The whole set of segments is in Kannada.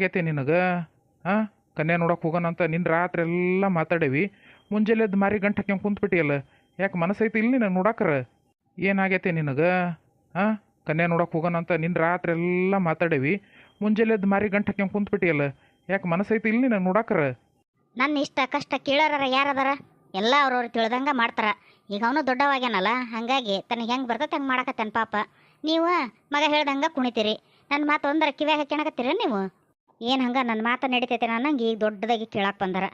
ಏನಾಗೈತೆ ನಿನಗೆ? ಹಾಂ? ಕನ್ಯಾ ನೋಡೋಕೆ ಹೋಗೋಣಂತ ನಿನ್ನ ರಾತ್ರಿ ಎಲ್ಲ ಮಾತಾಡೇವಿ. ಮುಂಜಾನೆ ಎದ್ದು ಮಾರಿ ಗಂಟೆ ಹಾಕ್ಯಂಗೆ ಕುಂತ್ಬಿಟ್ಟಿಯಲ್ಲ. ಯಾಕೆ ಮನಸ್ಸೈತಿ ಇಲ್ಲಿ ನಿನಗೆ ನೋಡಕ್ರ? ಏನಾಗೈತೆ ನಿನಗೆ? ಹಾಂ? ಕನ್ಯಾ ನೋಡೋಕೆ ಹೋಗೋಣಂತ ನಿನ್ನ ರಾತ್ರಿ ಎಲ್ಲ ಮಾತಾಡೇವಿ. ಮುಂಜಾನೆ ಎದ್ದು ಮಾರಿ ಗಂಟೆ ಹಾಕ್ಯಂಗೆ ಕುಂತ್ಬಿಟ್ಟಿಯಲ್ಲ. ಯಾಕೆ ಮನಸ್ಸೈತಿ ಇಲ್ಲಿ ನಿನಗೆ ನೋಡಕ್ರ? ನನ್ನ ಇಷ್ಟ, ಕಷ್ಟ ಕೇಳೋರ ಯಾರದಾರ? ಎಲ್ಲ ಅವ್ರವ್ರು ತಿಳ್ದಂಗೆ ಮಾಡ್ತಾರ. ಈಗ ಅವನು ದೊಡ್ಡವಾಗ್ಯಾನಲ್ಲ, ಹಾಗಾಗಿ ತನಗೆ ಹೆಂಗೆ ಬರ್ತೈತೆ ಹಂಗೆ ಮಾಡಕತ್ತೇನೆ ಪಾಪ. ನೀವು ಮಗ ಹೇಳ್ದಂಗೆ ಕುಣಿತೀರಿ. ನನ್ನ ಮಾತು ಒಂದರ ಕಿವ್ಯಾಗ ಹಾಕ್ಯಣಕತ್ತೀರ ನೀವು? ಏನು ಹಂಗೆ ನನ್ನ ಮಾತು ನಡೀತೈತೆ ನಂಗೆ ಈಗ ದೊಡ್ಡದಾಗಿ ಕೇಳಕ್ಕೆ ಬಂದಾರ.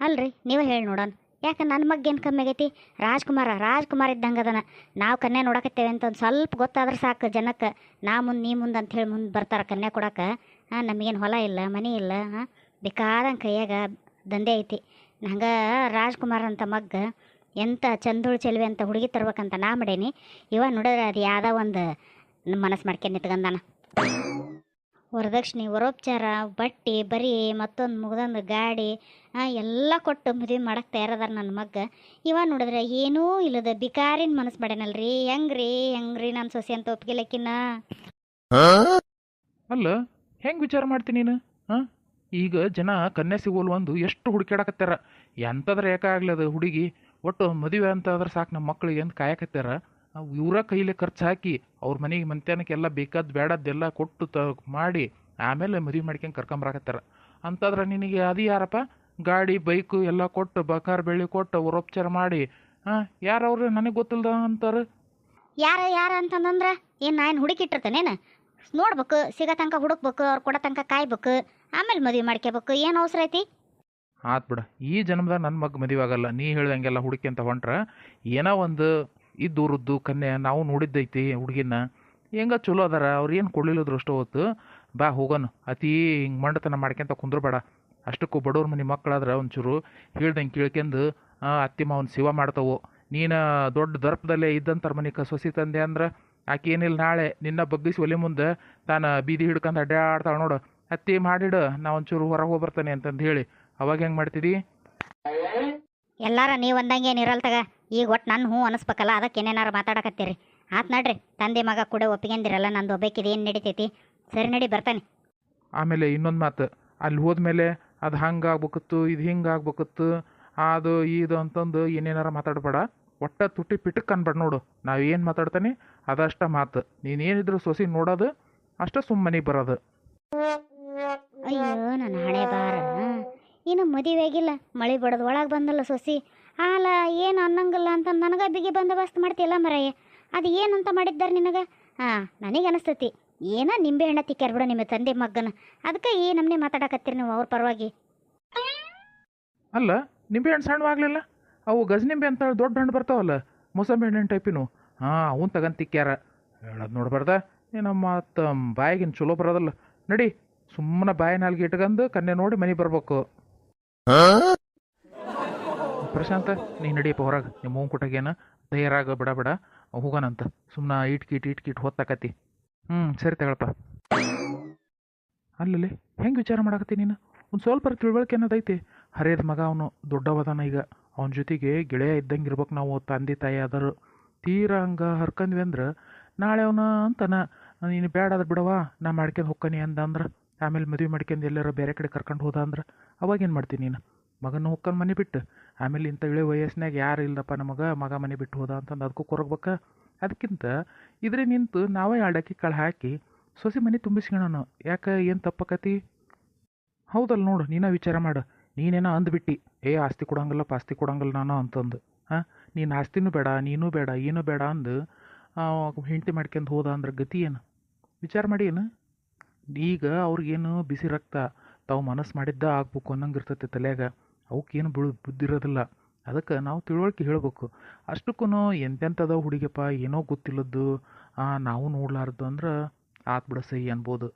ಅಲ್ರಿ, ನೀವೇ ಹೇಳಿ ನೋಡೋಣ. ಯಾಕೆ ನನ್ನ ಮಗ್ಗೆ ಏನು ಕಮ್ಮಿ ಆಗೈತಿ? ರಾಜ್ಕುಮಾರ, ರಾಜ್ಕುಮಾರ್ ಇದ್ದಂಗೆ ಅದನ. ನಾವು ಕನ್ಯಾ ನೋಡಕತ್ತೇವೆ ಅಂತ ಒಂದು ಸ್ವಲ್ಪ ಗೊತ್ತಾದ್ರೆ ಸಾಕು ಜನಕ್ಕೆ. ನಾ ಮುಂದೆ, ನೀ ಮುಂದೆ ಅಂತ ಹೇಳಿ ಮುಂದೆ ಬರ್ತಾರೆ ಕನ್ಯಾ ಕೊಡಕ್ಕೆ ಹಾಂ ನಮಗೇನು ಹೊಲ ಇಲ್ಲ, ಮನೆ ಇಲ್ಲ ಹಾಂ ಬೇಕಾದಂಗೆ ಕೈಯಾಗ ದಂಧೆ ಐತಿ. ನಂಗೆ ರಾಜ್ಕುಮಾರ್ ಅಂತ ಮಗ್ಗ ಎಂಥ ಚಂದುಳು ಚೆಲುವೆ ಅಂತ ಹುಡುಗಿ ತರ್ಬೇಕಂತ ನಾ ಮಾಡೇನಿ. ಇವ ನೋಡಿದ್ರೆ ಅದು ಯಾವುದೋ ಒಂದು ಮನಸ್ಸು ಮಾಡ್ಕೊಂಡು ನಿಂತ್ಕೊಂಡಾನ. ವರದಕ್ಷಿಣೆ ವರೋಪಚಾರ ಬಟ್ಟೆ ಬರೀ ಮತ್ತೊಂದು ಮುಗ್ದೊಂದು ಗಾಡಿ ಆ, ಎಲ್ಲ ಕೊಟ್ಟು ಮದುವೆ ಮಾಡಕ್ಕೆ ತಯಾರದಾರ ನನ್ನ ಮಗ್ಗ. ಇವ ನೋಡಿದ್ರೆ ಏನೂ ಇಲ್ಲದ ಬಿಕಾರಿನ ಮನಸ್ಸು ಮಾಡ್ಯಾನಲ್ರಿ ಹೆಂಗ್ರಿ? ಹೆಂಗ್ರಿ ನನ್ನ ಸೊಸೆ ಅಂತ ಒಪ್ಗಿಲಕ್ಕಿನ್ನ ಅಲ್ಲ ಹೆಂಗೆ ವಿಚಾರ ಮಾಡ್ತೀನಿ ನೀನು? ಹಾಂ? ಈಗ ಜನ ಕನ್ಯಾ ಸಿಗೋಲ್ ಒಂದು ಎಷ್ಟು ಹುಡುಕಾಡಕತ್ತಾರ ಎಂಥದ್ರ ಯಾಕಾಗ್ಲದ ಹುಡುಗಿ? ಒಟ್ಟು ಮದುವೆ ಅಂತಂದ್ರೆ ಸಾಕು ನಮ್ಮ ಮಕ್ಳಿಗೆ ಅಂತ ಕಾಯಕತ್ತಾರ ಇವರ ಕೈಲೇ ಖರ್ಚು ಹಾಕಿ ಅವ್ರ ಮನೆಗೆ ಮಂತ್ಯಾನಕ್ಕೆಲ್ಲ ಬೇಕಾದ ಬೇಡದ್ದೆಲ್ಲ ಕೊಟ್ಟು ತ ಮಾಡಿ ಆಮೇಲೆ ಮದುವೆ ಮಾಡ್ಕೊಂಡು ಕರ್ಕೊಂಬರಾಕತ್ತಾರ. ಅಂತಂದ್ರೆ ನಿನಗೆ ಅದು ಯಾರಪ್ಪ? ಗಾಡಿ ಬೈಕು ಎಲ್ಲ ಕೊಟ್ಟು ಬಕಾರ ಬೆಳ್ಳಿ ಕೊಟ್ಟು ಉಪಚಾರ ಮಾಡಿ ಹಾಂ ಯಾರವ್ರು ನನಗೆ ಗೊತ್ತಿಲ್ದ ಅಂತಾರೆ? ಯಾರ ಯಾರ ಅಂತಂದ್ರೆ ಏನು ನಾನು ಹುಡುಕಿಟ್ಟಿರ್ತೇನೇನು? ನೋಡ್ಬೇಕು ಸಿಗೋ ತನಕ ಹುಡುಕ್ಬೇಕು ಅವ್ರು ಕೊಡೋ ತನಕ ಕಾಯ್ಬೇಕು ಆಮೇಲೆ ಮದುವೆ ಮಾಡ್ಕೋಬೇಕು ಏನು ಅವಸರ ಐತಿ? ಆತ್ ಬಿಡ ಈ ಜನ್ಮದಾಗ ನನ್ನ ಮಗ ಮದುವೆ ಆಗಲ್ಲ ನೀ ಹೇಳ್ದಂಗೆಲ್ಲ ಹುಡುಕಿ ಅಂತ ಹೊಂಟ್ರೆ ಏನೋ ಒಂದು ಇದ್ದೂರದ್ದು ಕನ್ಯೆ ನಾವು ನೋಡಿದ್ದೈತಿ ಹುಡುಗಿನ. ಹೆಂಗ ಚಲೋ ಅದಾರ, ಅವ್ರು ಏನು ಕೊಡ್ಲಿಲ್ಲದ್ರು ಅಷ್ಟು ಹೊತ್ತು, ಬಾ ಹೋಗೋಣ ಅತಿ ಹಿಂಗೆ ಮಂಡತನ ಮಾಡ್ಕೊಂತ ಕುಂದ್ರಬೇಡ. ಅಷ್ಟಕ್ಕೂ ಬಡವ್ರ ಮನೆ ಮಕ್ಕಳಾದ್ರೆ ಒಂಚೂರು ಹೇಳ್ದಂಗೆ ಕೇಳ್ಕೊಂಡು ಅತ್ತಿ ಮಾವನ ಸೇವಾ ಮಾಡ್ತಾವು. ನೀನು ದೊಡ್ಡ ದರ್ಪದಲ್ಲೇ ಇದ್ದಂಥರ ಮನೆ ಕ ಸೊಸಿ ತಂದೆ ಅಂದ್ರೆ, ಆಕೆ ಏನಿಲ್ಲ ನಾಳೆ ನಿನ್ನ ಬಗ್ಗಿಸಿ ಒಲೆ ಮುಂದೆ ತಾನು ಬೀದಿ ಹಿಡ್ಕೊಂಡು ಅಡ್ಡಾಡ್ತಾಳೆ ನೋಡು. ಅತ್ತಿ ಮಾಡಿಡು, ನಾ ಒಂಚೂರು ಹೊರಗೆ ಹೋಗ್ಬರ್ತಾನೆ ಅಂತಂದು ಹೇಳಿ. ಅವಾಗ ಹೆಂಗೆ ಮಾಡ್ತಿದ್ದಿ ಎಲ್ಲಾರ ನೀವು ಅಂದಂಗೆ ಏನಿರಲ್ತಾಗ ತಗ. ಈಗ ಒಟ್ಟು ನನ್ನ ಹ್ಞೂ ಅನಿಸ್ಬೇಕಲ್ಲ ಅದಕ್ಕೆ ಏನೇನಾರು ಮಾತಾಡಕತ್ತೀರಿ. ಆತ್ ನಡ್ರಿ ತಂದೆ ಮಗ ಕೂಡ ಒಪ್ಪಿಗೆಂದಿರಲ್ಲ ನಂದು ಒಬ್ಬಾಕಿದು ಏನು ನಡೀತೈತಿ? ಸರಿ ನಡಿ ಬರ್ತಾನೆ. ಆಮೇಲೆ ಇನ್ನೊಂದು ಮಾತು ಅಲ್ಲಿ ಹೋದ್ಮೇಲೆ ಅದು ಹಂಗೆ ಆಗ್ಬೇಕತ್ತು ಇದು ಹಿಂಗೆ ಆಗ್ಬೇಕಿತ್ತು ಅದು ಇದು ಅಂತಂದು ಏನೇನಾರ ಮಾತಾಡಬೇಡ. ಒಟ್ಟ ತುಟ್ಟಿ ಪಿಟಕ್ ಅನ್ಬೇಡ ನೋಡು ನಾವು ಏನು ಮಾತಾಡ್ತಾನೆ ಅದಷ್ಟ ಮಾತು. ನೀನೇನಿದ್ರು ಸೊಸಿ ನೋಡೋದು ಅಷ್ಟ ಸುಮ್ಮನೆ ಬರೋದು. ಅಯ್ಯೋ ನನ್ನ ಹಣೆ ಬಾರ ಇನ್ನು ಮದುವೆ ಆಗಿಲ್ಲ ಮಳೆ ಬಡದು ಒಳಗೆ ಬಂದಲ್ಲ ಸೊಸಿ. ಆಲ ಏನು ಅನ್ನಂಗಿಲ್ಲ ಅಂತ ನನಗೆ ಬಿಗಿ ಬಂದೋಬಸ್ತ್ ಮಾಡ್ತಿಲ್ಲ ಮರಯ್ಯ. ಅದು ಏನಂತ ಮಾಡಿದ್ದಾರೆ ನಿನಗೆ? ಹಾಂ ನನಗೆ ಅನಿಸ್ತೈತಿ ಏನೋ ನಿಂಬೆ ಹಣ್ಣ ತಿಕ್ಕ್ಯಾರ ಬಿಡು ನಿಮ್ಮ ತಂದೆ ಮಗ್ಗನ. ಅದಕ್ಕೆ ಈ ನಮ್ಮನೆ ಮಾತಾಡಕತ್ತೀರಿ ನೀವು ಅವ್ರ ಪರವಾಗಿ? ಅಲ್ಲ ನಿಂಬೆ ಹಣ್ಣು ಸಣ್ಣವಾಗಲಿಲ್ಲ ಅವು ಗಜನಿಂಬೆ ಅಂತ ದೊಡ್ಡ ಹಣ್ಣು ಬರ್ತಾವಲ್ಲ ಮೊಸಂಬಿ ಹಣ್ಣಿನ ಟೈಪಿನು. ಹಾಂ ಅವನ್ ತಗಂತಿಕ್ಕ್ಯಾರ ಹೇಳೋದು ನೋಡ್ಬಾರ್ದ ಏನೋ ಮತ್ತು ಬಾಯಿಗಿನ ಚಲೋ ಬರೋದಲ್ಲ. ನಡಿ ಸುಮ್ಮನೆ ಬಾಯಿನ ನಾಲ್ಗೆ ಇಟ್ಕೊಂಡು ಕನ್ಯೆ ನೋಡಿ ಮನೆಗೆ ಬರ್ಬೇಕು. ಪ್ರಶಾಂತ, ನೀ ನಡಿಯಪ್ಪ ಹೊರಗೆ. ನಿಮ್ಮ ಹೂವು ಕುಟಗೇನ ತಯಾರಾಗ, ಬಿಡ ಬಿಡ. ಹೋಗೋಣಂತ ಸುಮ್ಮನೆ ಇಟ್ಕಿಟ್ ಇಟ್ಕಿಟ್ ಹೊತ್ತಾಕತಿ ಹ್ಞೂ ಸರಿ ತಗೊಳಪ್ಪ. ಅಲ್ಲಲ್ಲಿ, ಹೆಂಗೆ ವಿಚಾರ ಮಾಡಾಕತಿ ನೀನು? ಒಂದು ಸ್ವಲ್ಪ ತಿಳುವಳಿಕೆ ಅನ್ನೋದೈತಿ ಹರಿಯದ ಮಗ ಅವನು ದೊಡ್ಡವದಾನ ಈಗ. ಅವನ ಜೊತೆಗೆ ಗೆಳೆಯ ಇದ್ದಂಗೆ ಇರ್ಬೇಕು ನಾವು, ತಂದೆ, ತಾಯಿ ಆದರು. ತೀರಾ ಹಂಗೆ ಹರ್ಕಂದ್ವಿ ಅಂದ್ರೆ, ನಾಳೆ ಅವನ ಅಂತನ, ನೀನು ಬೇಡ ಅದ್ರ ಬಿಡವ ನಾ ಮಾಡ್ಕೊಂಡು ಹೊಕ್ಕನಿ ಅಂದ ಅಂದ್ರೆ, ಆಮೇಲೆ ಮದುವೆ ಮಾಡ್ಕೊಂಡು ಎಲ್ಲಾರ ಬೇರೆ ಕಡೆ ಕರ್ಕೊಂಡು ಹೋದ ಅಂದ್ರೆ ಅವಾಗೇನು ಮಾಡ್ತೀನಿ ನೀನು? ಮಗನ ಹೊಕ್ಕನ್ ಮನೆ ಬಿಟ್ಟು ಆಮೇಲೆ ಇಂಥ ಇಳೆ ವಯಸ್ಸಿನಾಗ ಯಾರು ಇಲ್ಲಪ್ಪ ನಮಗ? ಮಗ ಮನೆ ಬಿಟ್ಟು ಹೋದ ಅಂತಂದು ಅದಕ್ಕೂ ಕೊರಗ್ಬೇಕ. ಅದಕ್ಕಿಂತ ಇದ್ರೆ ನಿಂತು ನಾವೇ ಆಡಕ್ಕೆ ಕಳೆ ಹಾಕಿ ಸೊಸೆ ಮನೆ ತುಂಬಿಸ್ಕೊಳೋಣ ಯಾಕೆ? ಏನು ತಪ್ಪಕತಿ? ಹೌದಲ್ಲ ನೋಡು, ನೀನ ವಿಚಾರ ಮಾಡು. ನೀನೇನೋ ಅಂದ್ಬಿಟ್ಟು ಏ, ಆಸ್ತಿ ಕೊಡಂಗಿಲ್ಲಪ್ಪ, ಆಸ್ತಿ ಕೊಡಂಗಿಲ್ಲ ನಾನು ಅಂತಂದು. ಹಾಂ ನೀನು ಆಸ್ತಿನೂ ಬೇಡ, ನೀನು ಬೇಡ, ಏನು ಬೇಡ ಅಂದು ಹೆಂಡತಿ ಮಾಡ್ಕೊಂಡು ಹೋದ ಅಂದ್ರೆ ಗತಿ ಏನು? ವಿಚಾರ ಮಾಡಿ ಏನು? ಈಗ ಅವ್ರಿಗೇನು ಬಿಸಿ ರಕ್ತ, ತಾವು ಮನಸ್ಸು ಮಾಡಿದ್ದ ಆಗ್ಬೇಕು ಅನ್ನಂಗೆ ಇರ್ತೈತಿ ತಲೆಯಾಗ. ಅವಕ್ಕೇನು ಬಿಳು ಬುದ್ಧಿ ಇರೋದಿಲ್ಲ ಅದಕ್ಕೆ ನಾವು ತಿಳುವಳಿಕೆ ಹೇಳಬೇಕು. ಅಷ್ಟಕ್ಕೂ ಎಂತೆಂಥದ ಹುಡುಗಿಯಪ್ಪ ಏನೋ ಗೊತ್ತಿಲ್ಲದ್ದು ನಾವು ನೋಡ್ಲಾರ್ದು ಅಂದ್ರೆ ಆತ್ ಬಿಡ ಸಹಿ ಅನ್ಬೋದು.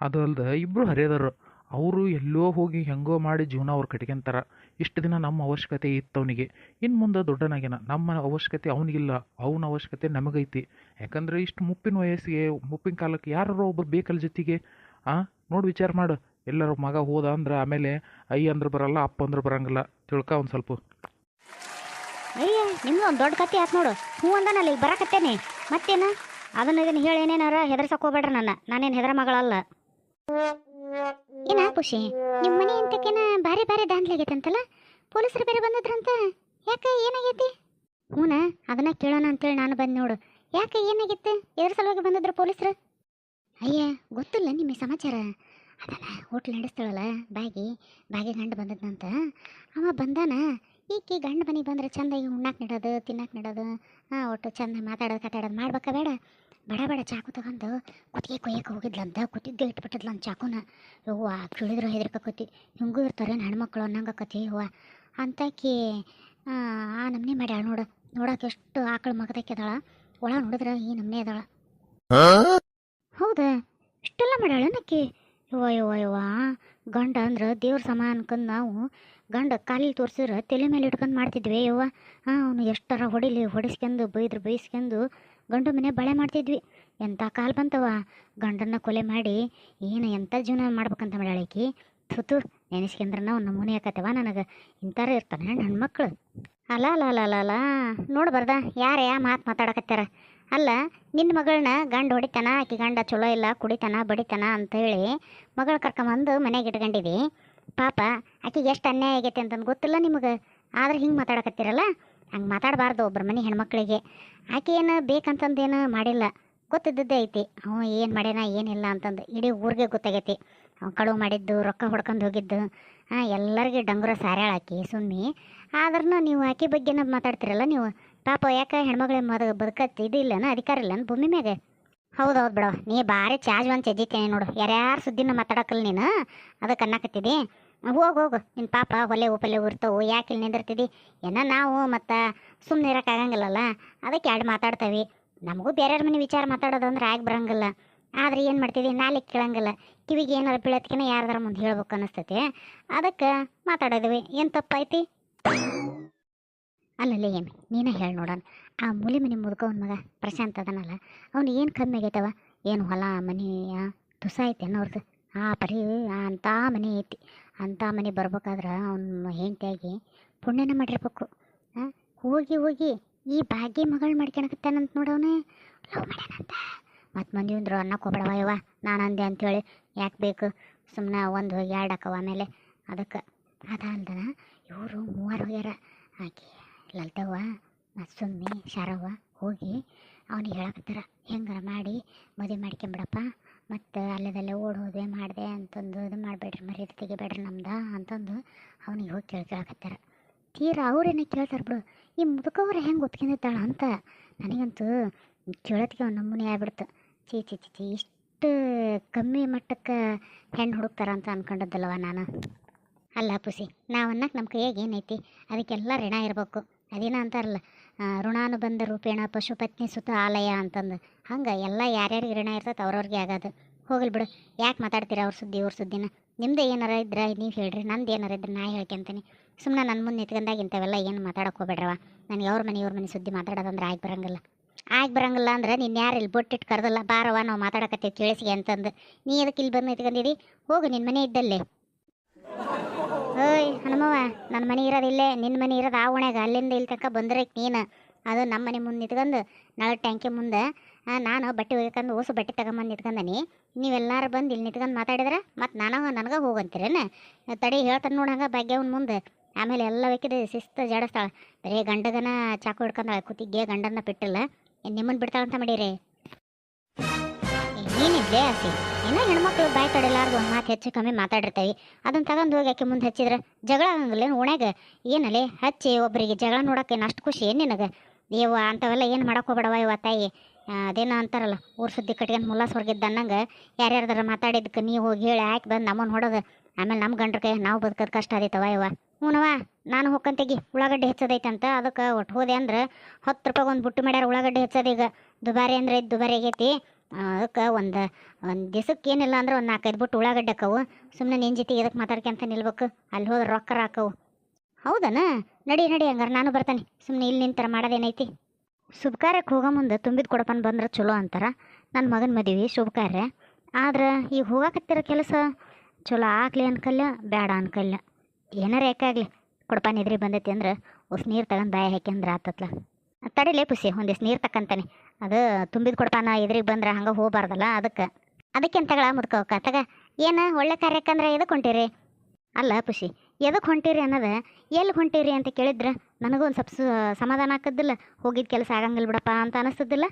ಅದು ಅಲ್ಲದೆ ಇಬ್ಬರು ಹರಿಯದರು ಅವರು ಎಲ್ಲೋ ಹೋಗಿ ಹೆಂಗೋ ಮಾಡಿ ಜೀವನ ಅವ್ರು ಕಟ್ಕೊಂತಾರ. ಇಷ್ಟು ದಿನ ನಮ್ಮ ಅವಶ್ಯಕತೆ ಇತ್ತು ಅವನಿಗೆ ಇನ್ನು ಮುಂದೆ ದೊಡ್ಡನಾಗೇನ ನಮ್ಮ ಅವಶ್ಯಕತೆ ಅವನಿಗಿಲ್ಲ. ಅವನ ಅವಶ್ಯಕತೆ ನಮಗೈತಿ. ಯಾಕಂದ್ರೆ ಇಷ್ಟು ಮುಪ್ಪಿನ ವಯಸ್ಸಿಗೆ, ಮುಪ್ಪಿನ ಕಾಲಕ್ಕೆ ಯಾರೋ ಒಬ್ಬರು ಬೇಕಲ್ಲ ಜೊತೆಗೆ, ಆ, ನೋಡಿ ವಿಚಾರ ಮಾಡು. ಎಲ್ಲರ ಮಗ ಹೋದ ಅಂದ್ರೆ ಆಮೇಲೆ ಅಯ್ಯ ಅಂದ್ರೆ ಬರಲ್ಲ, ಅಪ್ಪ ಅಂದ್ರೆ ಬರಂಗಿಲ್ಲ. ತಿಳ್ಕ ಒಂದು ಸ್ವಲ್ಪ. ಅಯ್ಯ, ನಿಮ್ದು ದೊಡ್ಡ ಕತೆ ಆಯ್ತು ನೋಡು. ಹ್ಞೂ ಅಂದನಲ್ಲಿ, ಈಗ ಬರಕತ್ತೇನೆ. ಮತ್ತೇನು? ಅದನ್ನ ಇದನ್ನ ಹೇಳಿ ಏನೇನಾರ ಹೆದರ್ಸಕ್ ಹೋಗ್ಬೇಡ್ರಿ ನನ್ನ. ನಾನೇನು ಹೆದರ ಮಗಳಲ್ಲ. ಏನ ಖುಷಿ ನಿಮ್ಮ ಮನೆ ಅಂತಕೇನ ಬಾರಿ ಬಾರಿ ದಾಂಡ್ಲಾಗೈತಂತಲ್ಲ ಪೊಲೀಸರು ಬೇರೆ ಬಂದದ್ರಂತ? ಯಾಕೆ ಏನಾಗೈತಿ? ಹ್ಞೂನ ಅದನ್ನ ಕೇಳೋಣ ಅಂತೇಳಿ ನಾನು ಬಂದು ನೋಡು. ಯಾಕೆ ಏನಾಗಿತ್ತು? ಎದ್ರ ಸಲುವಾಗಿ ಬಂದಿದ್ರು ಪೊಲೀಸರು? ಅಯ್ಯ, ಗೊತ್ತಿಲ್ಲ ನಿಮಗೆ ಸಮಾಚಾರ. ಹೋಟ್ಲ್ ನಡೆಸ್ತಾಳಲ್ಲ ಬಾಗಿ ಬಾಗಿ ಗಂಡು ಬಂದದ್ನಂತ. ಅವ ಬಂದಾನ ಈಕಿ ಗಂಡು ಮನೆಗೆ ಬಂದರೆ ಚಂದ ಈಗ ಉಣ್ಣಾಕ್ ನೀಡೋದು ತಿನ್ನಕ್ಕೆ ನೀಡೋದು ಹಾಂ ಒಟ್ಟು ಚಂದ ಮಾತಾಡೋದು ಕಟಾಡೋದು ಮಾಡ್ಬೇಕ ಬೇಡ. ಬಡ ಬಡ ಚಾಕು ತಗೊಂಡು ಕುತ್ತಿಗೆ ಕೊಯ್ಯಕ್ಕೆ ಹೋಗಿದ್ಲಂತ ಕುತ್ತಿಗೆ ಇಟ್ಬಿಟ್ಟಿದ್ಲಂತ ಚಾಕುನ. ಯವ್ವ ಕೇಳಿದ್ರೆ ಹೆದರ್ಕತಿ ಹಿಂಗೂ ಇರ್ತಾರೆ ಹೆಣ್ಮಕ್ಳು ಅನ್ನಂಗೆ ಕತಿ ಅಂತಾಕಿ ಅಂತಕಿ ಆ ನಮ್ನೆ ಮಾಡ್ಯಾಳ ನೋಡು. ನೋಡಕ್ಕೆ ಎಷ್ಟು ಆಕಳ ಮಗದಕ್ಕಿದಾಳ ಒಳ ನೋಡಿದ್ರೆ ಈ ನಮ್ನೆ ಅದಾಳ. ಹೌದಾ? ಇಷ್ಟೆಲ್ಲ ಮಾಡ್ಯಾಳ ನಕ್ಕಿ ಯವ್ವ ಗಂಡ ಅಂದ್ರೆ ದೇವ್ರ ಸಮ ಅನ್ಕೊಂಡು ನಾವು ಗಂಡ ಕಾಲಿಗೆ ತೋರಿಸಿದ್ರೆ ತಲೆ ಮೇಲೆ ಇಟ್ಕೊಂಡು ಮಾಡ್ತಿದ್ವಿ. ಯವ್ವ ಹಾಂ ಅವನು ಎಷ್ಟರ ಹೊಡಿಲಿ ಹೊಡಿಸ್ಕೊಂಡು ಬೈದ್ರು ಬೈಸ್ಕೊಂಡು ಗಂಡು ಮನೆ ಬಳೆ ಮಾಡ್ತಿದ್ವಿ. ಎಂಥ ಕಾಲ್ ಬಂತವ ಗಂಡನ್ನ ಕೊಲೆ ಮಾಡಿ ಏನು ಎಂಥ ಜೀವನ ಮಾಡ್ಬೇಕಂತ ಮಾಡ್ಯಾಳಕಿ ತುತು ನೆನೆಸ್ಕೊಂಡ್ರೆ ನಾವು ನಮೂನೆ ಹಾಕತ್ತವ ನನಗೆ. ಇಂಥರ ಇರ್ತಾನೆ ನನ್ನ ಮಕ್ಕಳು ಅಲ್ಲ ಅಲ್ಲ ಅಲ್ಲ ಅಲ್ಲ ನೋಡ್ಬಾರ್ದ ಯಾರ ಯಾ ಮಾತು ಮಾತಾಡಕತ್ತಾರ ಅಲ್ಲ, ನಿನ್ನ ಮಗಳನ್ನ ಗಂಡ ಹೊಡಿತಾನ, ಆಕೆ ಗಂಡ ಚಲೋ ಇಲ್ಲ, ಕುಡಿತಾನ, ಬಡಿತಾನ ಅಂತೇಳಿ ಮಗಳು ಕರ್ಕೊಂಬಂದು ಮನೆಗೆ ಇಟ್ಕೊಂಡಿದ್ದಿ ಪಾಪ, ಆಕೆಗೆ ಎಷ್ಟು ಅನ್ಯಾಯ ಆಗೈತೆ ಅಂತಂದು ಗೊತ್ತಿಲ್ಲ ನಿಮಗೆ. ಆದ್ರೆ ಹಿಂಗೆ ಮಾತಾಡಕತ್ತೀರಲ್ಲ? ಹಂಗೆ ಮಾತಾಡಬಾರ್ದು ಒಬ್ಬರ ಮನೆ ಹೆಣ್ಮಕ್ಳಿಗೆ. ಆಕೆ ಏನು ಬೇಕಂತಂದೇನು ಮಾಡಿಲ್ಲ. ಗೊತ್ತಿದ್ದದ್ದೇ ಐತಿ. ಅವ ಏನು ಮಾಡ್ಯಾನ ಏನಿಲ್ಲ ಅಂತಂದು ಇಡೀ ಊರಿಗೆ ಗೊತ್ತಾಗೈತಿ. ಅವ ಕಳುವು ಮಾಡಿದ್ದು, ರೊಕ್ಕ ಹೊಡ್ಕೊಂಡು ಹೋಗಿದ್ದು. ಹಾಂ, ಎಲ್ಲರಿಗೆ ಡಂಗುರ ಸಾರ್ಯಾಳ ಸುಮ್ಮನೆ ಆದ್ರೂ ನೀವು ಆಕೆ ಬಗ್ಗೆನ ಮಾತಾಡ್ತಿರಲ್ಲ ನೀವು? ಪಾಪ ಯಾಕೆ ಹೆಣ್ಮಗಳ ಮದ ಬದುಕತ್ ಇದು ಇಲ್ಲನ ಅಧಿಕಾರ ಇಲ್ಲನ ಭೂಮಿ ಮ್ಯಾಗ? ಹೌದು ಹೌದು ಬಿಡವ, ನೀ ಭಾರಿ ಚಾರ್ಜ್ ಒಂದು ಚಜಿತೇನೆ ನೋಡು. ಯಾರ್ಯಾರು ಸುದ್ದಿನ ಮಾತಾಡಕಲ್ಲ ನೀನು? ಅದಕ್ಕೆ ಅನ್ನಕತ್ತಿದಿ? ಹೋಗು ಹೋಗು. ನಿನ್ನ ಪಾಪ ಹೊಲೆ ಉಪಲೆ ಉರ್ತವು, ಯಾಕೆ ಇಲ್ಲಿ ನಿಂದಿರ್ತಿದ್ದಿ ಏನ ನಾವು ಮತ್ತು ಸುಮ್ಮನೆ ಇರೋಕ್ಕಾಗಂಗಿಲ್ಲಲ್ಲ ಅದಕ್ಕೆ ಎರಡು ಮಾತಾಡ್ತೇವೆ. ನಮಗೂ ಬೇರೆಯವ್ರ ಮನೆ ವಿಚಾರ ಮಾತಾಡೋದು ಅಂದ್ರೆ ಆಗಿ ಬರಂಗಿಲ್ಲ. ಆದ್ರೆ ಏನು ಮಾಡ್ತೀವಿ ನಾಲಿಗೆ ಕೇಳಂಗಿಲ್ಲ. ಕಿವಿಗೆ ಏನಾರು ಬೀಳತ್ಕಿನ ಯಾರ್ದಾರ ಮುಂದೆ ಹೇಳ್ಬೇಕು ಅನ್ನಿಸ್ತೈತಿ ಅದಕ್ಕೆ ಮಾತಾಡೋದ್ವಿ. ಏನು ತಪ್ಪೈತಿ ಅಲ್ಲಲ್ಲೇ ಏನು ನೀನೇ ಹೇಳಿ ನೋಡೋಣ. ಆ ಮೂಲಿ ಮನೆ ಮುದುಕವನ ಮಗ ಪ್ರಶಾಂತ್ ಅದನಲ್ಲ, ಅವ್ನು ಏನು ಕಮ್ಮಿ ಆಗೈತವ? ಏನು ಹೊಲ, ಮನೆ ತುಸ ಐತೆ ಅವ್ರದ್ದು ಆ ಪರಿ ಅಂಥ ಮನೆ ಐತಿ. ಅಂಥ ಮನೆ ಬರ್ಬೇಕಾದ್ರೆ ಅವ್ನ ಹೆಂಡತಿಯಾಗಿ ಪುಣ್ಯನ ಮಾಡಿರ್ಬೇಕು. ಹೋಗಿ ಹೋಗಿ ಈ ಭಾಗ್ಯ ಮಗಳು ಮಾಡ್ಕೊಳಕತ್ತಾನಂತ ನೋಡವನೇ. ಲವ್ ಮಾಡ್ಯಾನಂತ. ಮತ್ತು ಮಂದಿ ಅಂದ್ರು ಅನ್ನಕ್ಕೆ ಹೋಗ್ಬೇಡವ ಇವ ನಾನು ಅಂದೆ ಅಂಥೇಳಿ ಯಾಕೆ ಬೇಕು? ಸುಮ್ಮನೆ ಒಂದು ಎರಡು ಹಾಕವ ಆಮೇಲೆ. ಅದಕ್ಕೆ, ಅದ ಅಲ್ದನ ಇವರು ಮೂವರು ಹೋಗ್ಯಾರ. ಆಕೆ ಲಲಿತವ್ವ ಮತ್ತು ಸುಮ್ಮನೆ ಶಾರವ್ವ ಹೋಗಿ ಅವನಿಗೆ ಹೇಳಕತ್ತಾರ, ಹೆಂಗಾರ ಮಾಡಿ, ಮದುವೆ ಮಾಡ್ಕೊಂಬಿಡಪ್ಪ, ಮತ್ತು ಅಲ್ಲದಲ್ಲೇ ಓಡ್ ಹೋದೆ ಮಾಡಿದೆ ಅಂತಂದು ಇದು ಮಾಡಬೇಡ್ರಿ, ಮರ್ಯಾದೆ ತೆಗಿಬೇಡ್ರಿ ನಮ್ದು ಅಂತಂದು ಅವನಿಗೆ ಹೋಗಿ ಕೇಳಿ, ಕೇಳಕತ್ತಾರ. ತೀರಾ ಅವ್ರೇನ ಕೇಳ್ತಾರೆ ಬಿಡು, ಈ ಮುದುಕವ್ರ ಹೆಂಗೆ ಒತ್ಕೊಂಡಿದ್ದಾಳ ಅಂತ ನನಗಂತೂ ಕೇಳೋದಕ್ಕೆ ಅವ್ನು ನಮೂನೆ ಆಗ್ಬಿಡ್ತು. ಚೀ ಚಿ ಚಿ ಚಿ ಇಷ್ಟು ಕಮ್ಮಿ ಮಟ್ಟಕ್ಕೆ ಹೆಣ್ಣು ಹುಡುಕ್ತಾರ ಅಂತ ಅನ್ಕೊಂಡದ್ದಲ್ಲವ ನಾನು. ಅಲ್ಲ ಪುಸಿ, ನಾವು ಅನ್ನಕ್ಕೆ ನಮ್ಮ ಕೈಯಾಗ ಏನೈತಿ, ಅದಕ್ಕೆಲ್ಲ ಋಣ ಇರಬೇಕು. ಅದೇನ ಅಂತಾರಲ್ಲ ಋಣಾನುಬಂಧ ರೂಪೇಣ, ಪಶುಪತ್ನಿ ಸುತ ಆಲಯ ಅಂತಂದು. ಹಂಗೆ ಎಲ್ಲ ಯಾರ್ಯಾರಿಗೆ ಋಣ ಇರ್ತೈತೆ ಅವ್ರವ್ರಿಗೆ ಆಗೋದು. ಹೋಗಲಿ ಬಿಡು, ಯಾಕೆ ಮಾತಾಡ್ತೀರ ಅವ್ರ ಸುದ್ದಿ, ಇವ್ರ ಸುದ್ದಿನ? ನಿಮ್ದು ಏನಾರ ಇದ್ರೆ, ನೀವು ಹೇಳ್ರಿ, ನಂದು ಏನಾರ ಇದ್ರೆ ನಾ ಹೇಳ್ಕೊಂತೀನಿ. ಸುಮ್ಮನೆ ನನ್ನ ಮುಂದೆ ನಿಂತ್ಕೊಂಡಾಗ ಇಂಥವೆಲ್ಲ ಏನು ಮಾತಾಡಕ್ಕೆ ಹೋಗ್ಬೇಡ್ರವ? ನನಗೆ ಅವ್ರ ಮನೆ, ಇವ್ರ ಮನೆ ಸುದ್ದಿ ಮಾತಾಡೋದಂದ್ರೆ ಆಗಿ ಬರಂಗಿಲ್ಲ. ಆಗಿ ಬರಂಗಿಲ್ಲ ಅಂದ್ರೆ ನೀನು ಯಾರು ಇಲ್ಲಿ ಬೊಟ್ಟಿಟ್ಟು ಕರೆದಲ್ಲ ಬಾರವ ನಾವು ಮಾತಾಡಕತ್ತೀವಿ ಕೇಳಿಸಿಗೆ ಅಂತಂದು. ನೀ ಅದಕ್ಕೆ ಇಲ್ಲಿ ಬಂದು ನಿಂತ್ಕೊಂಡಿರಿ ಹೋಗು ನಿನ್ನ ಮನೆ ಇದ್ದಲ್ಲೇ. ಓಯ್, ಹನುಮವ್ವ ನನ್ನ ಮನೆ ಇರೋದು ಇಲ್ಲೇ ನಿನ್ನ ಮನೆ ಇರೋದು ಆ ಓಣ್ಯಾಗ, ಅಲ್ಲಿಂದ ಇಲ್ಲಿ ತನಕ ಬಂದ್ರೆ ನೀನು. ಅದು ನಮ್ಮ ಮನೆ ಮುಂದೆ ನಿಂತ್ಕೊಂಡು, ನಳ ಟ್ಯಾಂಕಿ ಮುಂದೆ ನಾನು ಬಟ್ಟೆ ಒಯ್ಕೊಂಡು ಓಸು ಬಟ್ಟೆ ತಗೊಂಬಂದು ನಿಂತ್ಕೊಂಡನಿ ನೀವೆಲ್ಲರೂ ಬಂದು ಇಲ್ಲಿ ನಿಂತ್ಕೊಂಡು ಮಾತಾಡಿದ್ರೆ ಮತ್ತು ನಾನು ನನಗೆ ಹೋಗಂತೀರೇನ? ತಡಿ ಹೇಳ್ತಾನೆ ನೋಡಿ ಹಂಗೆ ಮುಂದೆ. ಆಮೇಲೆ ಎಲ್ಲ ಬೇಕಿದ್ರೆ ಶಿಸ್ತು ಜಾಡಿಸ್ತಾಳೆ. ಬರೀ ಗಂಡಗನ ಚಾಕು ಹಿಡ್ಕೊಂಡಾಳೆ, ಕುತ್ತಿಗೆ ಗಂಡನ ಬಿಟ್ಟಿಲ್ಲ ನಿಮ್ಮನ್ನು ಬಿಡ್ತಾಳಂತ ಮಾಡಿರಿ. ನೀನಿದ್ದೆ ಆಸಿ ಏನೋ ಹೆಣ್ಮಕ್ಳು ಬಾಯಿ ತಡಿಲಾರ್ದು ಒಂದು ಮಾತು ಹೆಚ್ಚು ಕಮ್ಮಿ ಮಾತಾಡಿರ್ತೇವೆ. ಅದನ್ನ ತಗೊಂಡು ಹೋಗಿ ಆಕೆ ಮುಂದೆ ಹಚ್ಚಿದ್ರೆ ಜಗಳ ಆಗಂಗಿಲ್ಲ ಓಣೆಗ ಏನಲ್ಲಿ ಹಚ್ಚಿ ಒಬ್ಬರಿಗೆ ಜಗಳ ನೋಡೋಕೆ ಅಷ್ಟು ಖುಷಿ ಏನು ನಿನಗೆ? ಯವ್ವ ಅಂಥವೆಲ್ಲ ಏನು ಮಾಡೋಕೆ ಹೋಗ್ಬೇಡವ ಇವ ತಾಯಿ? ಅದೇನೋ ಅಂತಾರಲ್ಲ, ಊರು ಸುದ್ದಿ ಕಟ್ಕೊಂಡು ಮುಲ್ಲ ಹೊರಗಿದ್ದ ಅನ್ನಂಗೆ? ಯಾರ್ಯಾರ್ದಾರ ಮಾತಾಡಿದ್ದಕ್ಕೆ ನೀವು ಹೋಗಿ ಹೇಳಿ ಹಾಕಿ ಬಂದು ನಮ್ಮನ್ನು ಹೊಡೋದು. ಆಮೇಲೆ ನಮ್ಮ ಗಂಡ್ರ ಕೈ, ನಾವು ಬದುಕೋದು ಕಷ್ಟ ಆದೈತವ ಇವ. ಹ್ಞೂನವ ನಾನು ಹೊಕ್ಕಂತೆಗಿ ಉಳ್ಳಾಗಡ್ಡಿ ಅಂತ. ಅದಕ್ಕೆ ಒಟ್ಟು ಹೋದೆ ಅಂದ್ರೆ ಹತ್ತು ರೂಪಾಯಿ ಒಂದು ಬುಟ್ಟು ಮಾಡ್ಯಾರ ಉಳ್ಳಾಗಡ್ಡೆ ಹೆಚ್ಚೋದು ಈಗ. ದುಬಾರಿ ಅಂದ್ರೆ ದುಬಾರಿ ಆಗೈತಿ. ಅದಕ್ಕೆ ಒಂದು ಒಂದು ದಿವಸಕ್ಕೆ ಏನಿಲ್ಲ ಅಂದ್ರೆ ಒಂದು ನಾಲ್ಕೈದು ಬುಟ್ಟು ಉಳ್ಳಾಗಡ್ಡೆ ಅಕ್ಕವು ಸುಮ್ಮನೆ ನಿನ್ನ ಜೊತೆ ಎದಕ್ಕೆ ಮಾತಾಡ್ಕೊಂತ ನಿಲ್ಬೇಕು. ಅಲ್ಲಿ ಹೋದ್ರೆ ರೊಕ್ಕ ಹಾಕವು. ಹೌದನ? ನಡಿ ನಡಿ ಹಂಗಾರೆ ನಾನು ಬರ್ತಾನೆ. ಸುಮ್ಮನೆ ಇಲ್ಲಿ ನಿಂತರ ಮಾಡೋದೇನೈತಿ? ಶುಭ ಕಾರ್ಯಕ್ಕೆ ಹೋಗೋ ಮುಂದೆ ತುಂಬಿದ ಕೊಡಪನ್ ಬಂದ್ರೆ ಚಲೋ ಅಂತಾರೆ. ನನ್ನ ಮಗನ ಮದುವೆ ಶುಭ ಕಾರ್ಯ ಆದ್ರೆ ಈಗ ಹೋಗಾಕತ್ತಿರೋ ಕೆಲಸ ಚಲೋ ಆಗ್ಲಿ ಅನ್ಕಲ್ಲ ಬೇಡ ಅನ್ಕಲ್ಯ. ಏನಾರ ಯಾಕಾಗಲಿ ಕೊಡಪಾನ ಎದ್ರಿ ಬಂದೈತಿ ಅಂದ್ರೆ ಒಸ್ ನೀರು ತಗೊಂಡು ಬಾಯಿ ಹಾಕ್ಯಂದ್ರೆ ಆತತ್ಲ. ತಡಿಲೇ ಪುಸಿ, ಒಂದಿಷ್ಟು ನೀರು ತಕ್ಕಂತಾನೆ. ಅದು ತುಂಬಿದ ಕೊಡಪಾನ ಎದುರಿಗೆ ಬಂದ್ರೆ ಹಂಗೆ ಹೋಗಬಾರ್ದಲ್ಲ ಅದಕ್ಕೆ. ಅದಕ್ಕೆ ಅಂತಗಳ ಮುದ್ಕೋಕ ತಗ. ಏನು ಒಳ್ಳೆ ಕಾರ್ಯಕ್ಕಂದ್ರೆ ಎದಕ್ಕೆ ಹೊಂಟಿರಿ? ಅಲ್ಲ ಪುಷಿ ಎದಕ್ಕೆ ಹೊಂಟಿರಿ ಅನ್ನೋದು? ಎಲ್ಲಿ ಹೊಂಟಿರಿ ಅಂತ ಕೇಳಿದ್ರೆ ನನಗೂ ಒಂದು ಸ್ವಲ್ಪ ಸಮಾಧಾನ ಆಕದ್ದಿಲ್ಲ. ಹೋಗಿದ್ದ ಕೆಲಸ ಆಗಂಗಿಲ್ಲ ಬಿಡಪ್ಪ ಅಂತ ಅನಿಸ್ತದಿಲ್ಲ